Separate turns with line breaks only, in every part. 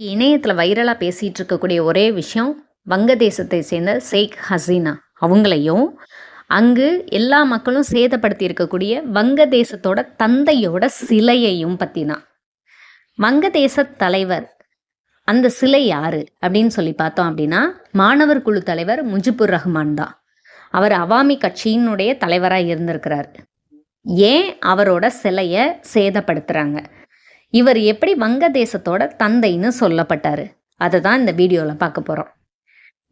இணையத்தில் வைரலாக பேசிகிட்டு இருக்கக்கூடிய ஒரே விஷயம் வங்கதேசத்தை சேர்ந்த ஷேக் ஹசீனா. அவங்களையும் அங்கு எல்லா மக்களும் சேதப்படுத்தி இருக்கக்கூடிய வங்கதேசத்தோட தந்தையோட சிலையையும் பற்றி தான் வங்கதேச தலைவர் அந்த சிலை யாரு? அப்படின்னு சொல்லி பார்த்தோம் அப்படின்னா மாணவர் குழு தலைவர் முஜிபுர் ரஹ்மான் தான். அவர் அவாமி கட்சியினுடைய தலைவராக இருந்திருக்கிறார். ஏன் அவரோட சிலையை சேதப்படுத்துகிறாங்க இவர் எப்படி வங்கதேசத்தோட தந்தைன்னு சொல்லப்பட்டார். அதை தான் இந்த வீடியோவில் பார்க்க போகிறோம்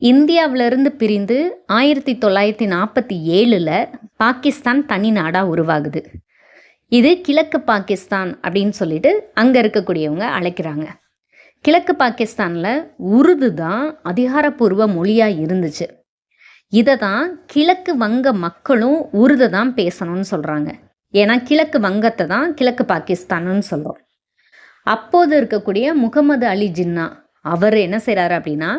இந்தியாவிலிருந்து பிரிந்து ஆயிரத்தி தொள்ளாயிரத்தி நாற்பத்தி ஏழில் பாகிஸ்தான் தனி நாடாக உருவாகுது. இது கிழக்கு பாகிஸ்தான் அப்படின்னு சொல்லிட்டு அங்கே இருக்கக்கூடியவங்க அழைக்கிறாங்க. கிழக்கு பாகிஸ்தானில் உருது தான் அதிகாரப்பூர்வ மொழியாக இருந்துச்சு. இதை தான் கிழக்கு வங்க மக்களும் உருதை தான் பேசணும்னு சொல்கிறாங்க ஏன்னா கிழக்கு வங்கத்தை தான் கிழக்கு பாகிஸ்தான்னு சொல்கிறோம் அப்போது இருக்கக்கூடிய முகமது அலி ஜின்னா அவர் என்ன செய்கிறாரு அப்படின்னா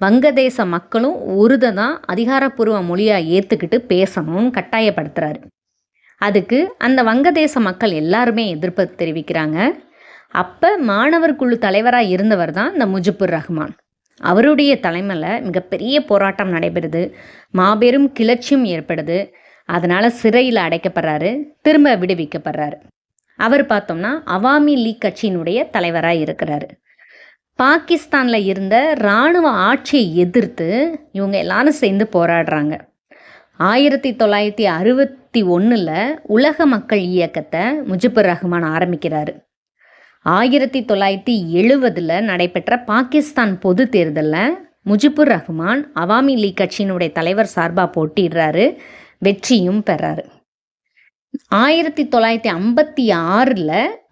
வங்கதேச மக்களும் உருதை தான் அதிகாரப்பூர்வ மொழியாக ஏற்றுக்கிட்டு பேசணும்னு கட்டாயப்படுத்துகிறாரு அதுக்கு அந்த வங்கதேச மக்கள் எல்லாருமே எதிர்ப்பு தெரிவிக்கிறாங்க. அப்போ மாணவர் குழு தலைவராக இருந்தவர் தான் இந்த முஜிபுர் ரஹ்மான். அவருடைய தலைமையில் மிகப்பெரிய போராட்டம் நடைபெறுது. மாபெரும் கிளர்ச்சியும் ஏற்படுது. அதனால் சிறையில் அடைக்கப்படுறாரு திரும்ப விடுவிக்கப்படுறாரு. அவர் பார்த்தோம்னா அவாமி லீக் கட்சியினுடைய தலைவராக இருக்கிறாரு. பாகிஸ்தானில் இருந்த இராணுவ ஆட்சியை எதிர்த்து இவங்க எல்லாரும் சேர்ந்து போராடுறாங்க. ஆயிரத்தி தொள்ளாயிரத்தி அறுபத்தி ஒன்றில் உலக மக்கள் இயக்கத்தை முஜிபுர் ரஹ்மான் ஆரம்பிக்கிறாரு. ஆயிரத்தி தொள்ளாயிரத்தி எழுபதில் நடைபெற்ற பாகிஸ்தான் பொது தேர்தலில் முஜிபுர் ரஹ்மான் அவாமி லீக் கட்சியினுடைய தலைவர் சார்பாக போட்டிடுறாரு வெற்றியும் பெறாரு. ஆயிரத்தி தொள்ளாயிரத்தி ஐம்பத்தி ஆறில்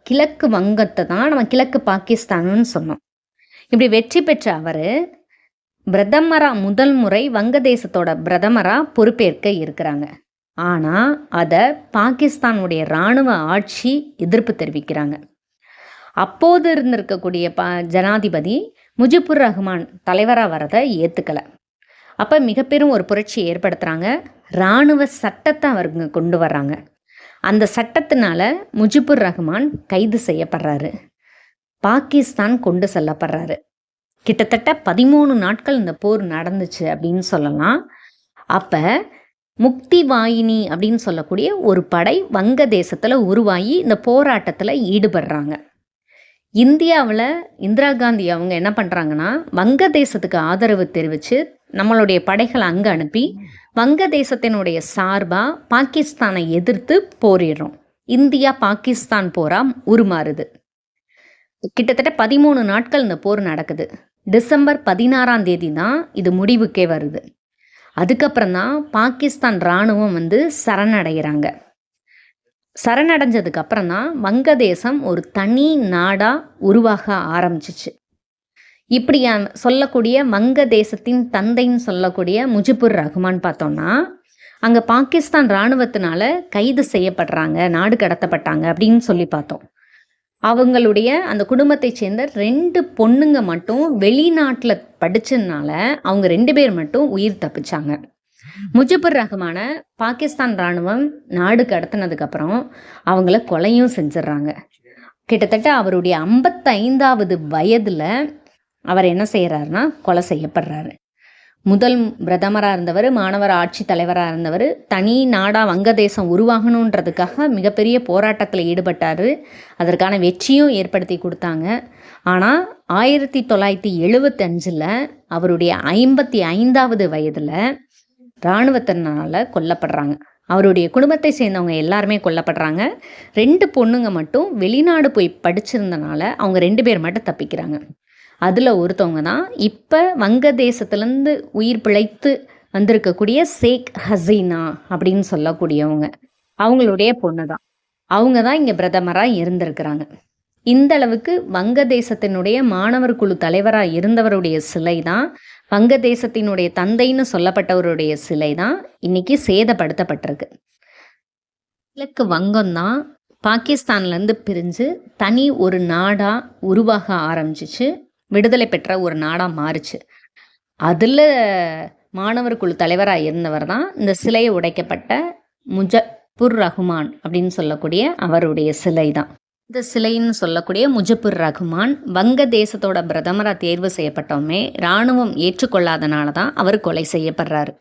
கிழக்கு வங்கத்தை தான் நம்ம கிழக்கு பாகிஸ்தானுன்னு சொன்னோம். இப்படி வெற்றி பெற்ற அவர் பிரதமராக முதல் முறை வங்கதேசத்தோட பிரதமராக பொறுப்பேற்க இருக்கிறாங்க. ஆனால் அதை பாகிஸ்தானுடைய இராணுவ ஆட்சி எதிர்ப்பு தெரிவிக்கிறாங்க. அப்போது இருந்திருக்கக்கூடிய ப ஜனாதிபதி முஜிபுர் ரஹ்மான் தலைவராக வரதை ஏற்றுக்கலை அப்போ மிகப்பெரும் ஒரு புரட்சி ஏற்படுத்துகிறாங்க இராணுவ சட்டத்தை அவருங்க கொண்டு வர்றாங்க. அந்த சட்டத்தினால முஜிபுர் ரஹ்மான் கைது செய்யப்படுறாரு. பாகிஸ்தான் கொண்டு செல்லப்படுறாரு. கிட்டத்தட்ட பதிமூணு நாட்கள் இந்த போர் நடந்துச்சு அப்படின்னு சொல்லலாம். அப்போ முக்தி வாயினி அப்படின்னு சொல்லக்கூடிய ஒரு படை வங்கதேசத்தில் உருவாகி இந்த போராட்டத்தில் ஈடுபடுறாங்க. இந்தியாவில் இந்திரா காந்தி அவங்க என்ன பண்ணுறாங்கன்னா வங்கதேசத்துக்கு ஆதரவு தெரிவித்து நம்மளுடைய படைகளை அங்கே அனுப்பி வங்கதேசத்தினுடைய சார்பாக பாகிஸ்தானை எதிர்த்து போரிடுறோம். இந்தியா பாகிஸ்தான் போராக உருமாறுது. கிட்டத்தட்ட பதிமூணு நாட்கள் இந்த போர் நடக்குது. டிசம்பர் பதினாறாம் தேதி தான் இது முடிவுக்கே வருது. அதுக்கப்புறம் தான் பாகிஸ்தான் இராணுவம் வந்து சரணடைகிறாங்க. சரணடைஞ்சதுக்கு அப்புறம் தான் வங்கதேசம் ஒரு தனி நாடாக உருவாக ஆரம்பிச்சிச்சு. இப்படி சொல்லக்கூடிய வங்கதேசத்தின் தந்தைன்னு சொல்லக்கூடிய முஜிபுர் ரஹ்மான் பார்த்தோம்னா அங்கே பாகிஸ்தான் இராணுவத்தினால கைது செய்யப்படுறாங்க நாடு கடத்தப்பட்டாங்க அப்படின்னு சொல்லி பார்த்தோம். அவங்களுடைய அந்த குடும்பத்தை சேர்ந்த ரெண்டு பொண்ணுங்க மட்டும் வெளிநாட்டில் படித்ததுனால அவங்க ரெண்டு பேர் மட்டும் உயிர் தப்பிச்சாங்க. முஜிபுர் ரஹ்மான பாகிஸ்தான் இராணுவம் நாடு கடத்தினதுக்கப்புறம் அவங்கள கொலையும் செஞ்சிடுறாங்க. கிட்டத்தட்ட அவருடைய ஐம்பத்தைந்தாவது வயதில் அவர் என்ன செய்கிறாருன்னா கொலை செய்யப்படுறாரு. முதல் பிரதமராக இருந்தவர் மாணவர் ஆட்சி தலைவராக இருந்தவர் தனி நாடாக வங்கதேசம் உருவாகணுன்றதுக்காக மிகப்பெரிய போராட்டத்தில் ஈடுபட்டார். அதற்கான வெற்றியும் ஏற்படுத்தி கொடுத்தாங்க. ஆனால் ஆயிரத்தி தொள்ளாயிரத்தி எழுபத்தஞ்சில் அவருடைய ஐம்பத்தி ஐந்தாவது வயதில் இராணுவத்தினால் கொல்லப்படுறாங்க. அவருடைய குடும்பத்தை சேர்ந்தவங்க எல்லாருமே கொல்லப்படுறாங்க. ரெண்டு பொண்ணுங்க மட்டும் வெளிநாடு போய் படிச்சிருந்தனால அவங்க ரெண்டு பேர் மட்டும் தப்பிக்கிறாங்க. அதில் ஒருத்தவங்க தான். இப்போ வங்கதேசத்துலேருந்து உயிர் பிழைத்து வந்திருக்கக்கூடிய ஷேக் ஹசீனா அப்படின்னு சொல்லக்கூடியவங்க. அவங்களுடைய பொண்ணு தான். அவங்க தான் இங்கே பிரதமராக இருந்திருக்கிறாங்க. இந்த அளவுக்கு வங்கதேசத்தினுடைய மாணவர் குழு தலைவராக இருந்தவருடைய சிலை தான் வங்கதேசத்தினுடைய தந்தைன்னு சொல்லப்பட்டவருடைய சிலை தான் இன்னைக்கு சேதப்படுத்தப்பட்டிருக்கு. கிழக்கு வங்கம் தான் பாகிஸ்தான்லேருந்து பிரிஞ்சு தனி ஒரு நாடாக உருவாக ஆரம்பிச்சிச்சு. விடுதலை பெற்ற ஒரு நாடாக மாறுச்சு. அதில் மாணவர் குழு தலைவராக இருந்தவர் தான் இந்த சிலையை உடைக்கப்பட்ட முஜப்புர் ரஹ்மான் அப்படின்னு சொல்லக்கூடிய அவருடைய சிலை தான். இந்த சிலைன்னு சொல்லக்கூடிய முஜப்புர் ரகுமான் வங்கதேசத்தோட பிரதமராக தேர்வு செய்யப்பட்டவுமே இராணுவம் ஏற்றுக்கொள்ளாதனால தான் அவர் கொலை செய்யப்படுறாரு.